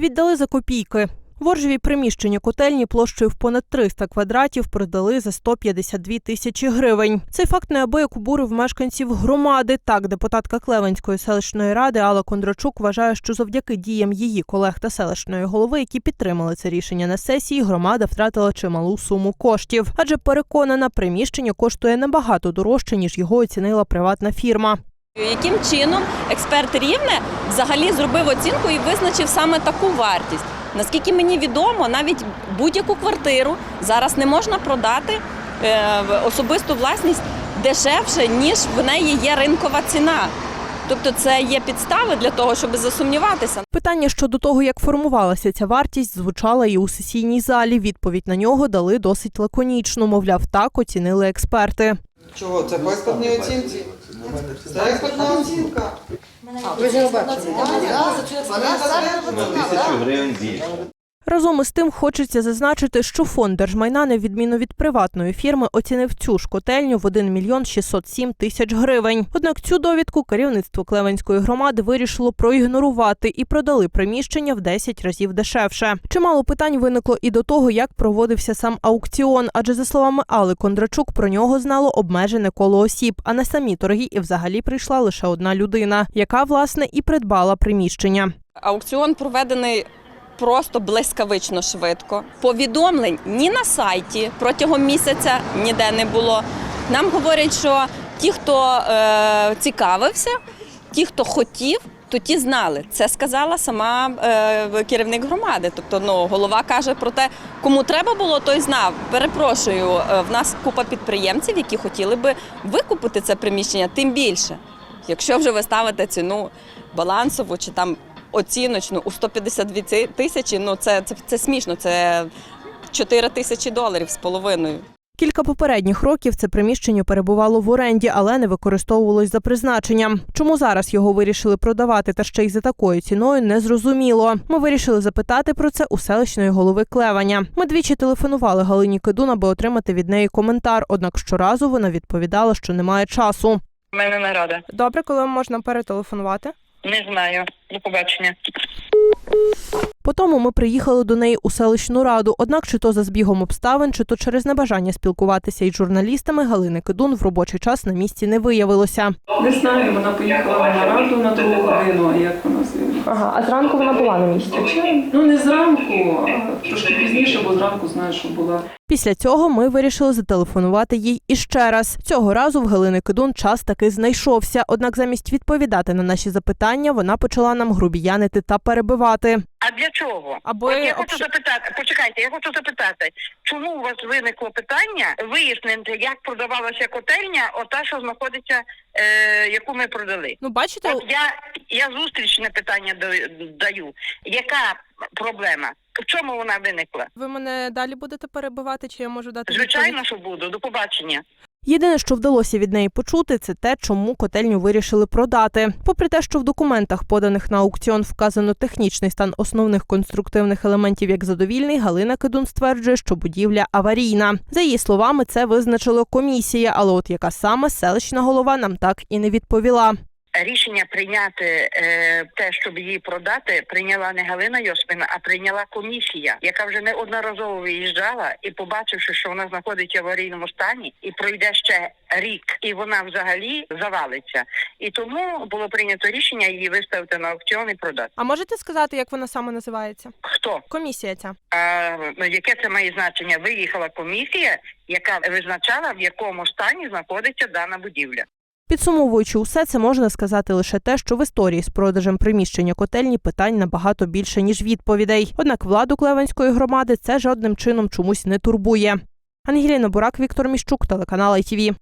Віддали за копійки. Воржеві приміщення котельні площею в понад 300 квадратів продали за 152 тисячі гривень. Цей факт неабияк обурив мешканців громади. Так, депутатка Клевенської селищної ради Алла Кондрачук вважає, що завдяки діям її колег та селищної голови, які підтримали це рішення на сесії, громада втратила чималу суму коштів. Адже переконана, приміщення коштує набагато дорожче ніж його оцінила приватна фірма. Яким чином експерт рівне взагалі зробив оцінку і визначив саме таку вартість? Наскільки мені відомо, навіть будь-яку квартиру зараз не можна продати е, в особисту власність дешевше, ніж в неї є ринкова ціна. Тобто це є підстави для того, щоб засумніватися. Питання щодо того, як формувалася ця вартість, звучала і у сесійній залі. Відповідь на нього дали досить лаконічно. Мовляв, так оцінили експерти. Чого? Це по експертній оцінці? Це експертна оцінка. Ви ж його. Вона за тисячу гривень більше. Разом із тим хочеться зазначити, що фонд держмайна, на відміну від приватної фірми, оцінив цю ж котельню в 1 мільйон 607 тисяч гривень. Однак цю довідку керівництво Клевенської громади вирішило проігнорувати і продали приміщення в 10 разів дешевше. Чимало питань виникло і до того, як проводився сам аукціон, адже за словами Алли Кондрачук, про нього знало обмежене коло осіб. А на самі торги і взагалі прийшла лише одна людина, яка власне і придбала приміщення. Аукціон проведений просто блискавично швидко. Повідомлень ні на сайті протягом місяця ніде не було. Нам говорять, що ті, хто е, цікавився, ті, хто хотів. То ті знали, це сказала сама е, керівник громади. Тобто, ну голова каже про те, кому треба було, той знав. Перепрошую, е, в нас купа підприємців, які хотіли би викупити це приміщення, тим більше. Якщо вже ви ставите ціну балансову чи там оціночну у 152 ці- тисячі, ну це, це, це смішно, це 4 тисячі доларів з половиною. Кілька попередніх років це приміщення перебувало в оренді, але не використовувалось за призначенням. Чому зараз його вирішили продавати та ще й за такою ціною, не зрозуміло. Ми вирішили запитати про це у селищної голови Клеваня. Ми двічі телефонували Галині Кидун, аби отримати від неї коментар. Однак щоразу вона відповідала, що немає часу. У мене нарада. Добре, коли можна перетелефонувати? Не знаю. До побачення. Потому ми приїхали до неї у селищну раду. Однак, чи то за збігом обставин, чи то через небажання спілкуватися із журналістами, Галини Кидун в робочий час на місці не виявилося. Не знаю, вона поїхала на нараду на другу годину, а як вона з'явилася? Ага, а зранку вона була на місці. Ну не зранку, а трошки пізніше, бо зранку знаю, що була. Після цього ми вирішили зателефонувати їй іще раз. Цього разу в Галини Кидун час таки знайшовся. Однак, замість відповідати на наші запитання, вона почала нам грубіянити та перебивати. А для чого? Аби От я хочу запитати, почекайте, я хочу запитати, чому у вас виникло питання вияснити, як продавалася котельня, ота, що знаходиться, е, яку ми продали? Ну, бачите, От я, я зустрічне питання да- даю. Яка проблема? В чому вона виникла? ви мене далі будете перебивати, чи я можу дати Звичайно, що буду. До побачення. Єдине, що вдалося від неї почути, це те, чому котельню вирішили продати. Попри те, що в документах, поданих на аукціон, вказано технічний стан основних конструктивних елементів як задовільний, Галина Кидун стверджує, що будівля аварійна. За її словами, це визначила комісія, але от яка саме селищна голова нам так і не відповіла. Рішення прийняти е, те, щоб її продати, прийняла не Галина Йосипівна, а прийняла комісія, яка вже неодноразово виїжджала і, побачивши, що вона знаходиться в аварійному стані, і пройде ще рік, і вона взагалі завалиться. І тому було прийнято рішення її виставити на аукціон і продати. А можете сказати, як вона саме називається? Хто? Комісія ця. А, ну, яке це має значення? Виїхала комісія, яка визначала, в якому стані знаходиться дана будівля. Підсумовуючи усе, це можна сказати лише те, що в історії з продажем приміщення котельні питань набагато більше ніж відповідей. Однак владу Клевенської громади це жодним чином чомусь не турбує. Ангеліна Бурак, Віктор Міщук, телеканал ITV.